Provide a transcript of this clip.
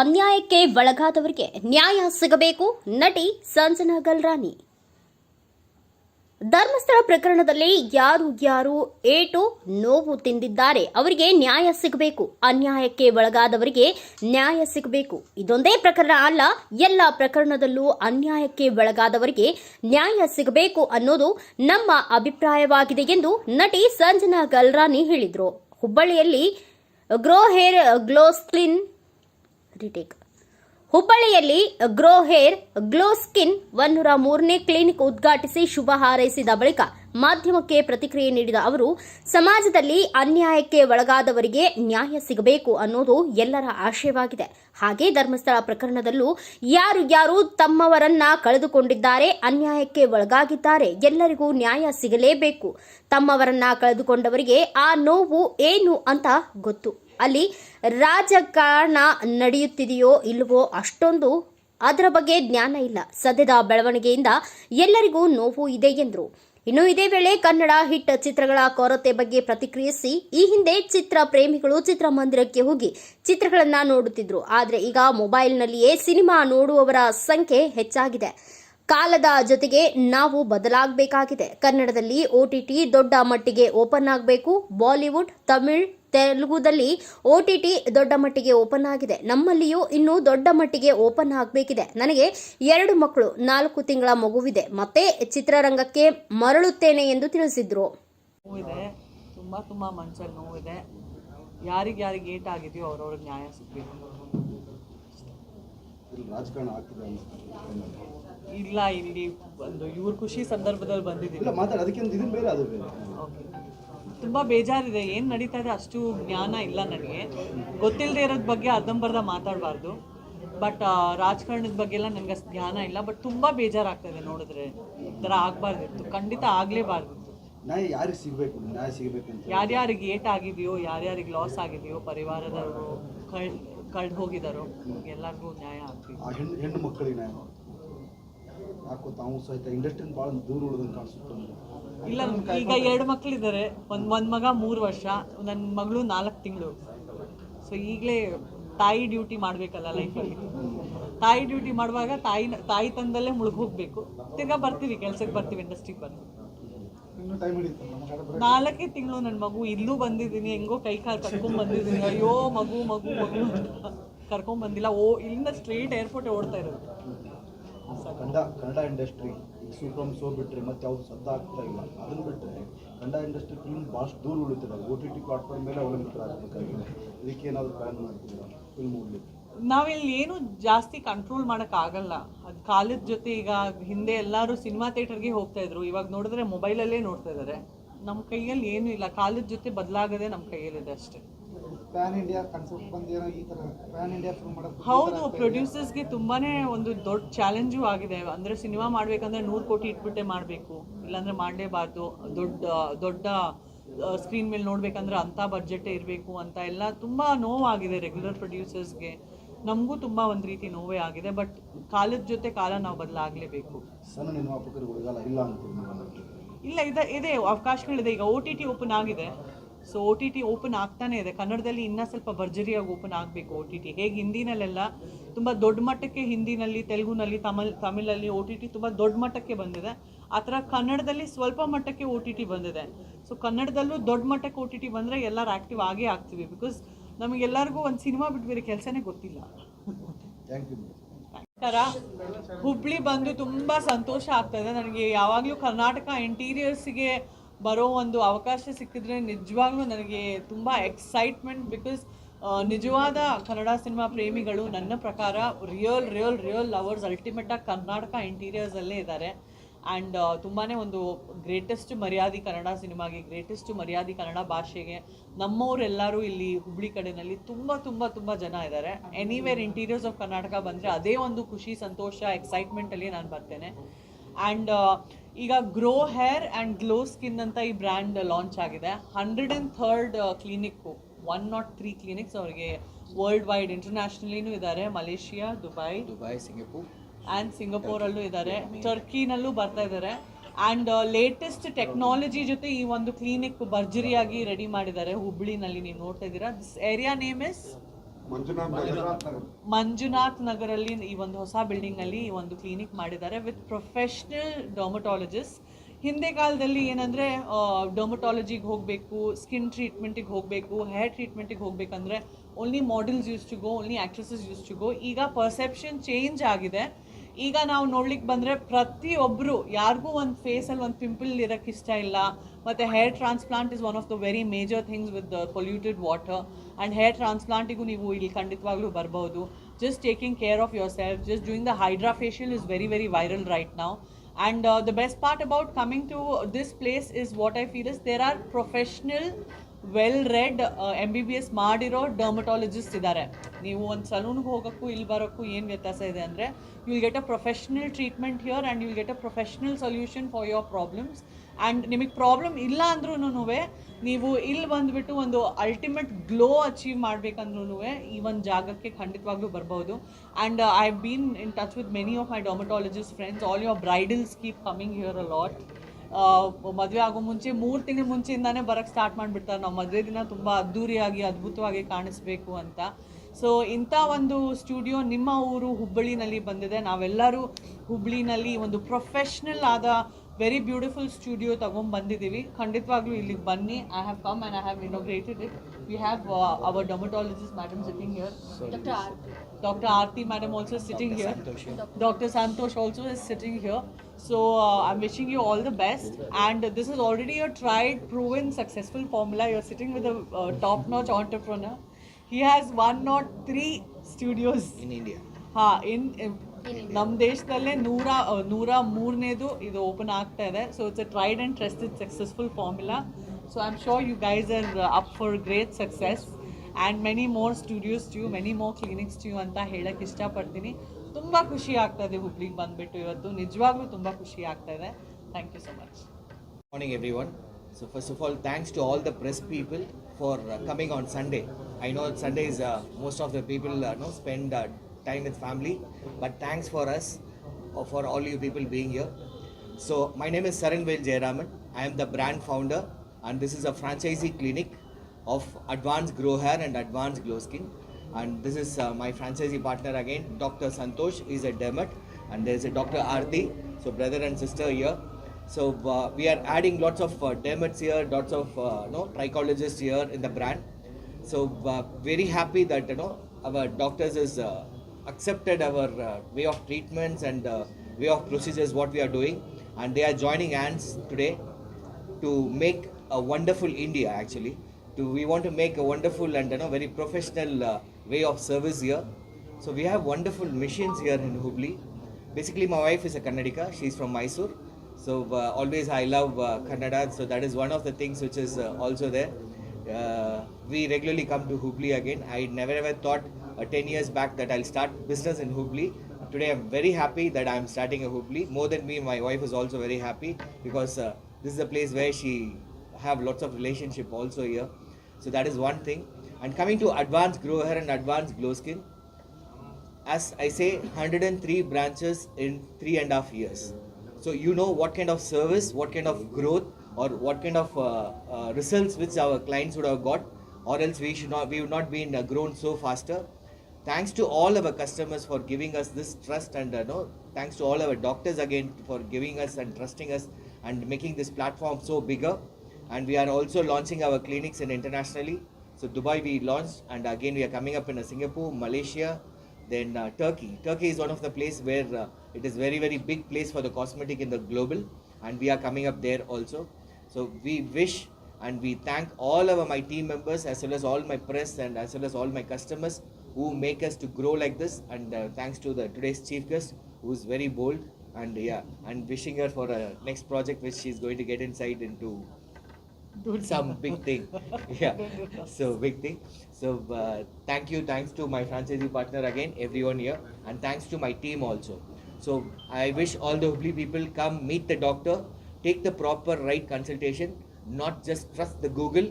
ಅನ್ಯಾಯಕ್ಕೆ ಒಳಗಾದವರಿಗೆ ನ್ಯಾಯ ಸಿಗಬೇಕು. ನಟಿ ಸಂಜನಾ ಗಲ್ರಾನಿ. ಧರ್ಮಸ್ಥಳ ಪ್ರಕರಣದಲ್ಲಿ ಯಾರು ಯಾರು ಏಟು ನೋವು ತಿಂದಿದ್ದಾರೆ. ಅವರಿಗೆ ನ್ಯಾಯ ಸಿಗಬೇಕು. ಅನ್ಯಾಯಕ್ಕೆ ಒಳಗಾದವರಿಗೆ ನ್ಯಾಯ ಸಿಗಬೇಕು. ಇದೊಂದೇ ಪ್ರಕರಣ ಅಲ್ಲ, ಎಲ್ಲ ಪ್ರಕರಣದಲ್ಲೂ ಅನ್ಯಾಯಕ್ಕೆ ಒಳಗಾದವರಿಗೆ ನ್ಯಾಯ ಸಿಗಬೇಕು ಅನ್ನೋದು ನಮ್ಮ ಅಭಿಪ್ರಾಯವಾಗಿದೆ ಎಂದು ನಟಿ ಸಂಜನಾ ಗಲ್ರಾನಿ ಹೇಳಿದರು. ಹುಬ್ಬಳ್ಳಿಯಲ್ಲಿ grow hair glow skin retake ಹುಬ್ಬಳ್ಳಿಯಲ್ಲಿ ಗ್ರೋ ಹೇರ್ ಗ್ಲೋ ಸ್ಕಿನ್ ಒನ್ನೂರ ಮೂರನೇ ಕ್ಲಿನಿಕ್ ಉದ್ಘಾಟಿಸಿ ಶುಭ ಹಾರೈಸಿದ ಬಳಿಕ ಮಾಧ್ಯಮಕ್ಕೆ ಪ್ರತಿಕ್ರಿಯೆ ನೀಡಿದ ಅವರು, ಸಮಾಜದಲ್ಲಿ ಅನ್ಯಾಯಕ್ಕೆ ಒಳಗಾದವರಿಗೆ ನ್ಯಾಯ ಸಿಗಬೇಕು ಅನ್ನೋದು ಎಲ್ಲರ ಆಶಯವಾಗಿದೆ. ಹಾಗೆ ಧರ್ಮಸ್ಥಳ ಪ್ರಕರಣದಲ್ಲೂ ಯಾರು ಯಾರು ತಮ್ಮವರನ್ನ ಕಳೆದುಕೊಂಡಿದ್ದಾರೆ, ಅನ್ಯಾಯಕ್ಕೆ ಒಳಗಾಗಿದ್ದಾರೆ, ಎಲ್ಲರಿಗೂ ನ್ಯಾಯ ಸಿಗಲೇಬೇಕು. ತಮ್ಮವರನ್ನ ಕಳೆದುಕೊಂಡವರಿಗೆ ಆ ನೋವು ಏನು ಅಂತ ಗೊತ್ತು. ಅಲ್ಲಿ ರಾಜಕಾರಣ ನಡೆಯುತ್ತಿದೆಯೋ ಇಲ್ಲವೋ ಅಷ್ಟೊಂದು ಅದರ ಬಗ್ಗೆ ಜ್ಞಾನ ಇಲ್ಲ. ಸದ್ಯದ ಬೆಳವಣಿಗೆಯಿಂದ ಎಲ್ಲರಿಗೂ ನೋವು ಇದೆ ಎಂದರು. ಇನ್ನು ಇದೇ ವೇಳೆ ಕನ್ನಡ ಹಿಟ್ ಚಿತ್ರಗಳ ಕೊರತೆ ಬಗ್ಗೆ ಪ್ರತಿಕ್ರಿಯಿಸಿ ಈ ಹಿಂದೆ ಚಿತ್ರ ಪ್ರೇಮಿಗಳು ಚಿತ್ರಮಂದಿರಕ್ಕೆ ಹೋಗಿ ಚಿತ್ರಗಳನ್ನು ನೋಡುತ್ತಿದ್ರು. ಆದರೆ ಈಗ ಮೊಬೈಲ್ನಲ್ಲಿಯೇ ಸಿನಿಮಾ ನೋಡುವವರ ಸಂಖ್ಯೆ ಹೆಚ್ಚಾಗಿದೆ. ಕಾಲದ ಜೊತೆಗೆ ನಾವು ಬದಲಾಗಬೇಕಾಗಿದೆ. ಕನ್ನಡದಲ್ಲಿ ಒಟಿಟಿ ದೊಡ್ಡ ಮಟ್ಟಿಗೆ ಓಪನ್ ಆಗಬೇಕು. ಬಾಲಿವುಡ್, ತಮಿಳ್, ತೆಲುಗುದಲ್ಲಿ ಒಟಿಟಿ ದೊಡ್ಡ ಮಟ್ಟಿಗೆ ಓಪನ್ ಆಗಿದೆ. ನಮ್ಮಲ್ಲಿಯೂ ಇನ್ನೂ ದೊಡ್ಡ ಮಟ್ಟಿಗೆ ಓಪನ್ ಆಗಬೇಕಿದೆ. ನನಗೆ ಎರಡು ಮಕ್ಕಳು, ನಾಲ್ಕು ತಿಂಗಳ ಮಗುವಿದೆ. ಮತ್ತೆ ಚಿತ್ರರಂಗಕ್ಕೆ ಮರಳುತ್ತೇನೆ ಎಂದು ತಿಳಿಸಿದ್ರು. ನೋವಿದೆ ತುಂಬ ಮನ್ಸಲ್ಲಿ ನೋವಿದೆ. ಯಾರಿಗೆ ಯಾರಿಗೆ ಏಟಾಗಿದೆಯೋ ಅವ್ರವ್ರಿಗೆ ನ್ಯಾಯ ಸಿಗಬೇಕು. ರಾಜಕಾರಣ ಆಗ್ತಿದೆ ಇಲ್ಲ ಇಲ್ಲಿ ಒಂದು ಇವ್ರ ಖುಷಿ ಸಂದರ್ಭದಲ್ಲಿ ಬಂದಿದ್ದೀವಿ. ತುಂಬಾ ಮಾತಾಡಿ ಅದಕ್ಕೆ ಒಂದು ಇದನ್ನ ಬೇರೆ ಅದು ಬೇರೆ. ಓಕೆ. ತುಂಬ ಬೇಜಾರಿದೆ ಏನು ನಡೀತಾ ಇದೆ ಅಷ್ಟು ಜ್ಞಾನ ಇಲ್ಲ ನನಗೆ. ಗೊತ್ತಿಲ್ಲದೆ ಇರೋದ್ ಬಗ್ಗೆ ಅರ್ಧಂಬರ್ಧ ಮಾತಾಡಬಾರ್ದು. ಬಟ್ ರಾಜಕಾರಣದ ಬಗ್ಗೆ ಎಲ್ಲ ನನಗೆ ಅಷ್ಟು ಜ್ಞಾನ ಇಲ್ಲ ಬಟ್ ತುಂಬ ಬೇಜಾರಾಗ್ತದೆ ನೋಡಿದ್ರೆ. ಈ ಥರ ಆಗಬಾರ್ದಿತ್ತು ಖಂಡಿತ ಆಗಲೇಬಾರ್ದಿತ್ತು. ನ್ಯಾಯ ಯಾರಿಗೆ ಸಿಗಬೇಕು? ನ್ಯಾಯ ಸಿಗಬೇಕಂತ. ಯಾರ್ಯಾರಿಗೆ ಏಟ್ ಆಗಿದೆಯೋ ಯಾರ್ಯಾರಿಗೆ ಲಾಸ್ ಆಗಿದೆಯೋ ಪರಿವಾರದವರು ಕಳ್ ಕಳ್ದು ಹೋಗಿದಾರೋ. ಎಲ್ಲರಿಗೂ ನ್ಯಾಯ ಆಗ್ಬೇಕು. ಆ ಹೆಣ್ಣು ಹೆಣ್ಣು ಮಕ್ಕಳಿಗೆ ನ್ಯಾಯ ಯಾಕೋ ತಾವು ಸಹಿತ ಇಂಡಸ್ಟ್ರಿಯಿಂದ ಭಾಳ ದೂರ ಉಳಿದಂಗೆ ಕಾಣಿಸುತ್ತೆ. ಇಲ್ಲ ಈಗ ಎರಡು ಮಕ್ಕಳಿದ್ದಾರೆ ಒಂದ್ ಒಂದು ಮಗ ಮೂರು ವರ್ಷ ನನ್ನ ಮಗಳು ನಾಲ್ಕು ತಿಂಗಳು. ಸೊ ಈಗಲೇ ತಾಯಿ ಡ್ಯೂಟಿ ಮಾಡಬೇಕಲ್ಲ ಲೈಫಲ್ಲಿ. ತಾಯಿ ಡ್ಯೂಟಿ ಮಾಡುವಾಗ ತಾಯಿ ತಾಯಿ ತಂದಲ್ಲೇ ಮುಳುಗ್ ಹೋಗ್ಬೇಕು ತಿರ್ಗಾ ಬರ್ತೀವಿ ಕೆಲ್ಸಕ್ಕೆ ಬರ್ತೀವಿ ಇಂಡಸ್ಟ್ರಿಗೆ ಬರ್ತೀವಿ ನಾಲ್ಕೇ ತಿಂಗಳು ನನ್ನ ಮಗು ಇಲ್ಲೂ ಬಂದಿದ್ದೀನಿ ಹೆಂಗೋ ಕೈ ಕಾಲು ಕರ್ಕೊಂಡ್ ಬಂದಿದ್ದೀನಿ. ಅಯ್ಯೋ ಮಗು ಮಗು ಮಗು ಕರ್ಕೊಂಡ್ ಬಂದಿಲ್ಲ. ಓ ಇಲ್ಲಿಂದ ಸ್ಟ್ರೇಟ್ ಏರ್ಪೋರ್ಟ್ ಓಡ್ತಾ ಇರೋದು. Kannada Kannada industry super so ಬಿಟ್ರೆ ಮತ್ತೆ ಅವ್ರು ಸದ್ದ ಆಗ್ತಾ ಇಲ್ಲ. ಅದನ್ನ ಬಿಟ್ಟರೆ ಕನ್ನಡ ಇಂಡಸ್ಟ್ರಿ ಫಿಲ್ಮ್ ಭಾಳಷ್ಟು ದೂರ ಉಳಿತಾರೆ ಓ ಟಿ ಟಿ ಪ್ಲಾಟ್ಫಾರ್ಮ್ ಮೇಲೆ ಅವಲಂಬಿತರಾಗಬೇಕಾಗಿದೆ ಇದಕ್ಕೆ ಏನಾದರೂ ಪ್ಲ್ಯಾನ್ ಮಾಡ್ತೀರಾ? ಫಿಲ್ಮ್ ನಾವಿಲ್ಲಿ ಏನು ಜಾಸ್ತಿ ಕಂಟ್ರೋಲ್ ಆಗಲ್ಲ. ಅದು ಕಾಲದ ಜೊತೆ ಈಗ ಹಿಂದೆ ಎಲ್ಲರೂ ಸಿನಿಮಾ ಥಿಯೇಟರ್ಗೆ ಹೋಗ್ತಾ ಇದ್ರು. ಇವಾಗ ನೋಡಿದ್ರೆ ಮೊಬೈಲಲ್ಲೇ ನೋಡ್ತಾ ಇದ್ದಾರೆ ನಮ್ಮ ಕೈಯಲ್ಲಿ ಏನೂ ಇಲ್ಲ. ಕಾಲದ ಜೊತೆ ಬದಲಾಗದೆ ನಮ್ಮ ಕೈಯಲ್ಲಿದೆ ಅಷ್ಟೇ. ಹೌದು ಪ್ರೊಡ್ಯೂಸರ್ಸ್ಗೆ ತುಂಬಾನೇ ಒಂದು ದೊಡ್ಡ ಚಾಲೆಂಜು ಆಗಿದೆ. ಅಂದ್ರೆ ಸಿನಿಮಾ ಮಾಡ್ಬೇಕಂದ್ರೆ ನೂರು ಕೋಟಿ ಇಟ್ಬಿಟ್ಟೆ ಮಾಡಬೇಕು. ಇಲ್ಲಾಂದ್ರೆ ಮಾಡಲೇಬಾರ್ದು. ದೊಡ್ಡ ದೊಡ್ಡ ಸ್ಕ್ರೀನ್ ಮೇಲೆ ನೋಡ್ಬೇಕಂದ್ರೆ ಅಂಥ ಬಜೆಟ್ ಇರಬೇಕು ಅಂತ ಎಲ್ಲ ತುಂಬಾ ನೋವಾಗಿದೆ ರೆಗ್ಯುಲರ್ ಪ್ರೊಡ್ಯೂಸರ್ಸ್ಗೆ ನಮಗೂ ತುಂಬ ಒಂದು ರೀತಿ ನೋವೇ ಆಗಿದೆ ಬಟ್ ಕಾಲದ ಜೊತೆ ಕಾಲ ನಾವು ಬದಲಾಗಲೇಬೇಕು. ಇಲ್ಲ ಇದೆ ಇದೆ ಅವಕಾಶಗಳಿದೆ ಈಗ ಒ ಟಿ ಟಿ ಓಪನ್ ಆಗಿದೆ. So O T T open ಆಗ್ತಾನೆ ಇದೆ. ಕನ್ನಡದಲ್ಲಿ ಇನ್ನೂ ಸ್ವಲ್ಪ ಭರ್ಜರಿಯಾಗಿ ಓಪನ್ ಆಗಬೇಕು ಒ ಟಿ ಟಿ ಹೇಗೆ ಹಿಂದಿನಲ್ಲೆಲ್ಲ ತುಂಬ ದೊಡ್ಡ ಮಟ್ಟಕ್ಕೆ ಹಿಂದಿನಲ್ಲಿ ತೆಲುಗುನಲ್ಲಿ ತಮಿಳ್ ತಮಿಳಲ್ಲಿ ಒ ಟಿ ಟಿ ತುಂಬ ದೊಡ್ಡ ಮಟ್ಟಕ್ಕೆ ಬಂದಿದೆ. ಆ ಥರ ಕನ್ನಡದಲ್ಲಿ ಸ್ವಲ್ಪ ಮಟ್ಟಕ್ಕೆ ಒ ಟಿ ಟಿ ಬಂದಿದೆ. ಸೊ ಕನ್ನಡದಲ್ಲೂ ದೊಡ್ಡ ಮಟ್ಟಕ್ಕೆ ಒ ಟಿ ಟಿ ಬಂದರೆ ಎಲ್ಲರೂ ಆ್ಯಕ್ಟಿವ್ ಆಗೇ ಆಗ್ತೀವಿ ಬಿಕಾಸ್ ನಮಗೆಲ್ಲರಿಗೂ ಒಂದು ಸಿನಿಮಾ ಬಿಟ್ಟು ಬೇರೆ ಕೆಲಸನೇ ಗೊತ್ತಿಲ್ಲ. ಥ್ಯಾಂಕ್ ಯು ತರ ಹುಬ್ಳಿ ಬಂದು ತುಂಬಾ ಸಂತೋಷ ಆಗ್ತದೆ ನನಗೆ ಯಾವಾಗಲೂ ಕರ್ನಾಟಕ ಇಂಟೀರಿಯರ್ಸ್ಗೆ ಬರೋ ಒಂದು ಅವಕಾಶ ಸಿಕ್ಕಿದ್ರೆ ನಿಜವಾಗ್ಲೂ ನನಗೆ ತುಂಬ ಎಕ್ಸೈಟ್ಮೆಂಟ್ ಬಿಕಾಸ್ ನಿಜವಾದ ಕನ್ನಡ ಸಿನಿಮಾ ಪ್ರೇಮಿಗಳು ನನ್ನ ಪ್ರಕಾರ ರಿಯಲ್ ರಿಯಲ್ ರಿಯಲ್ ಲವರ್ಸ್ ಅಲ್ಟಿಮೇಟಾಗಿ ಕರ್ನಾಟಕ ಇಂಟೀರಿಯರ್ಸಲ್ಲೇ ಇದ್ದಾರೆ. ಆ್ಯಂಡ್ ತುಂಬಾ ಒಂದು ಗ್ರೇಟೆಸ್ಟ್ ಮರ್ಯಾದೆ ಕನ್ನಡ ಸಿನಿಮಾಗೆ ಗ್ರೇಟೆಸ್ಟ್ ಮರ್ಯಾದೆ ಕನ್ನಡ ಭಾಷೆಗೆ ನಮ್ಮವರೆಲ್ಲರೂ ಇಲ್ಲಿ ಹುಬ್ಳಿ ಕಡೆಯಲ್ಲಿ ತುಂಬ ತುಂಬ ತುಂಬ ಜನ ಇದ್ದಾರೆ. ಎನಿವೇರ್ ಇಂಟೀರಿಯರ್ಸ್ ಆಫ್ ಕರ್ನಾಟಕ ಬಂದರೆ ಅದೇ ಒಂದು ಖುಷಿ, ಸಂತೋಷ ಎಕ್ಸೈಟ್ಮೆಂಟಲ್ಲಿ ನಾನು ಬರ್ತೇನೆ. ಆ್ಯಂಡ್ ಈಗ grow hair and glow skin ಅಂತ ಈ ಬ್ರ್ಯಾಂಡ್ ಲಾಂಚ್ ಆಗಿದೆ. Hundred and third clinic one not three clinics ಅವರಿಗೆ ವರ್ಲ್ಡ್ ವೈಡ್ ಇಂಟರ್ನ್ಯಾಷನಲಿನೂ ಇದ್ದಾರೆ. Malaysia, Dubai. Dubai, Singapore. And ಸಿಂಗಪೂರಲ್ಲೂ ಇದ್ದಾರೆ ಟರ್ಕಿನಲ್ಲೂ ಬರ್ತಾ ಇದ್ದಾರೆ ಆ್ಯಂಡ್ ಲೇಟೆಸ್ಟ್ ಟೆಕ್ನಾಲಜಿ ಜೊತೆ ಈ ಒಂದು ಕ್ಲಿನಿಕ್ ಭರ್ಜರಿಯಾಗಿ ರೆಡಿ ಮಾಡಿದ್ದಾರೆ ಹುಬ್ಳಿನಲ್ಲಿ. ನೀವು ನೋಡ್ತಾ ಇದ್ದೀರಾ? This area name is Manjunath Manjunath Nagar. Manjunath ನಗರಲ್ಲಿ ಈ ಒಂದು ಹೊಸ ಬಿಲ್ಡಿಂಗ್ ಅಲ್ಲಿ ಈ ಒಂದು ಕ್ಲಿನಿಕ್ ಮಾಡಿದ್ದಾರೆ ವಿತ್ ಪ್ರೊಫೆಷನಲ್ ಡೊಮಟಾಲಜಿಸ್ಟ್ ಹಿಂದೆ ಕಾಲದಲ್ಲಿ ಏನಂದ್ರೆ ಡೊಮಟಾಲಜಿಗೆ ಹೋಗಬೇಕು ಸ್ಕಿನ್ ಟ್ರೀಟ್ಮೆಂಟಿಗೆ ಹೋಗಬೇಕು ಹೇರ್ ಟ್ರೀಟ್ಮೆಂಟಿಗೆ ಹೋಗ್ಬೇಕಂದ್ರೆ only models use to go only actresses use to go ಈಗ ಪರ್ಸೆಪ್ಷನ್ ಚೇಂಜ್ ಆಗಿದೆ. ಈಗ ನಾವು ನೋಡ್ಲಿಕ್ಕೆ ಬಂದರೆ ಪ್ರತಿಯೊಬ್ಬರು ಯಾರಿಗೂ ಒಂದು ಫೇಸಲ್ಲಿ ಒಂದು ಪಿಂಪಲ್ ಇರೋಕ್ಕೆ ಇಷ್ಟ ಇಲ್ಲ. ಮತ್ತು hair transplant is one of the very major things with polluted water and hair ಟ್ರಾನ್ಸ್ಪ್ಲಾಂಟಿಗೂ ನೀವು ಇಲ್ಲಿ ಖಂಡಿತವಾಗ್ಲೂ ಬರ್ಬೋದು. Just taking care of yourself just doing the hydra facial is very very viral right ನಾವು and the best part about coming to this place is what I feel is there are are professional, ರೆಡ್ M B B S ಮಾಡಿರೋ dermatologist ಇದ್ದಾರೆ. ನೀವು ಒಂದು ಸಲೂನ್ಗೆ ಹೋಗೋಕ್ಕೂ ಇಲ್ಲಿ ಬರೋಕ್ಕೂ ಏನು ವ್ಯತ್ಯಾಸ ಇದೆ ಅಂದರೆ you will get a professional treatment here and you will get a professional solution for your problems and ನಿಮಗೆ ಪ್ರಾಬ್ಲಮ್ ಇಲ್ಲ ಅಂದ್ರೂ ನೀವು ಇಲ್ಲಿ ಬಂದುಬಿಟ್ಟು ಒಂದು ಅಲ್ಟಿಮೇಟ್ ಗ್ಲೋ ಅಚೀವ್ ಮಾಡಬೇಕಂದ್ರೂ ಈ ಒಂದು ಜಾಗಕ್ಕೆ ಖಂಡಿತವಾಗ್ಲೂ ಬರ್ಬೋದು. And I have been in touch with many of my dermatologist friends all your bridals keep coming here a lot ಮದುವೆ ಆಗೋ ಮುಂಚೆ ಮೂರು ತಿಂಗಳ ಮುಂಚೆಯಿಂದಾನೇ ಬರೋಕ್ಕೆ ಸ್ಟಾರ್ಟ್ ಮಾಡಿಬಿಡ್ತಾರೆ. ನಾವು ಮದುವೆ ದಿನ ತುಂಬ ಅದ್ಧೂರಿಯಾಗಿ ಅದ್ಭುತವಾಗಿ ಕಾಣಿಸ್ಬೇಕು ಅಂತ. ಸೊ ಇಂಥ ಒಂದು ಸ್ಟುಡಿಯೋ ನಿಮ್ಮ ಊರು ಹುಬ್ಬಳ್ಳಿನಲ್ಲಿ ಬಂದಿದೆ. ನಾವೆಲ್ಲರೂ ಹುಬ್ಬಳ್ಳಿನಲ್ಲಿ ಒಂದು ಪ್ರೊಫೆಷ್ನಲ್ ಆದ ವೆರಿ ಬ್ಯೂಟಿಫುಲ್ ಸ್ಟುಡಿಯೋ ತಗೊಂಡ್ ಬಂದಿದ್ದೀವಿ ಖಂಡಿತವಾಗ್ಲೂ ಇಲ್ಲಿಗೆ ಬನ್ನಿ I have come and I have inaugurated it we have our dermatologist madam sitting here Dr. Aarti madam also sitting here. Dr. Santosh also is sitting here. So uh, I'm wishing you all the best. And this is already a tried, proven, successful formula. You're sitting with a uh, top-notch entrepreneur. He has one not three studios. in India. ಹಾ ಇನ್ ನಮ್ಮ ದೇಶದಲ್ಲೇ ನೂರ ನೂರ ಮೂರನೇದು ಇದು open ಆಗ್ತಾ ಇದೆ. So it's a tried and tested successful formula so I am sure you guys are up for great success and many more studios to many more clinics you ಅಂತ ಹೇಳಕ್ಕೆ ಇಷ್ಟಪಡ್ತೀನಿ. ತುಂಬ ಖುಷಿ ಆಗ್ತಾ ಇದೆ ಹುಬ್ಳಿಗೆ ಬಂದುಬಿಟ್ಟು ಇವತ್ತು. ನಿಜವಾಗ್ಲೂ ತುಂಬ ಖುಷಿ ಆಗ್ತಾ ಇದೆ. Thank you so much morning everyone so first of all thanks to all the press people for coming on Sunday I know Sunday is most of the people no spend time with family, but thanks for us, uh, for all you people being here. So my name is Saranvel Jayaraman. I am the brand founder, and this is a franchisee clinic of Advanced Grow Hair and Advanced Glow Skin. And this is uh, my franchisee partner again, Dr. Santosh is a dermat, and there is a Dr. Aarti, so brother and sister here. So uh, we are adding lots of uh, dermats here, lots of uh, no trichologists here in the brand. So uh, very happy that you know our doctors is uh, accepted our uh, way of treatments and uh, way of procedures what we are doing, and they are joining hands today to make a wonderful India actually. To we want to make a wonderful and you know very professional uh, way of service here. So we have wonderful machines here in Hubli. Basically, my wife is a Kannadika. She's from Mysore. So uh, always I love uh, Kannada. So that is one of the things which is uh, also there. We regularly come to Hubli again. I never ever thought uh, 10 years back that I'll start business in Hubli. Today I'm very happy that I'm starting a Hubli. More than me, my wife is also very happy because uh, this is a place where she have lots of relationship also here. So that is one thing. And coming to advanced grow hair and advanced glow skin, as I say, 103 branches in three and a half years. So you know what kind of service, what kind of growth, or what kind of uh, uh, results which our clients would have got, or else we should not, we would not been uh, grown so faster. Thanks to all our customers for giving us this trust, and uh, no, thanks to all our doctors again for giving us and trusting us and making this platform so bigger. And we are also launching our clinics in internationally. So Dubai we launched, and again we are coming up in uh, Singapore, Malaysia, then uh, Turkey. Turkey is one of the place where uh, it is very very big place for the cosmetic in the global, and we are coming up there also. So we wish and we thank all of my team members as well as all my press and as well as all my customers who make us to grow like this. And uh, thanks to the today's chief guest who is very bold and yeah, and wishing her for a next project which she's going to get inside into some big thing. yeah, so big thing. So uh, thank you, thanks to my franchisee partner again, everyone here, and thanks to my team also. So I wish all the Hubli people come meet the doctor, take the proper right consultation, not just trust the Google.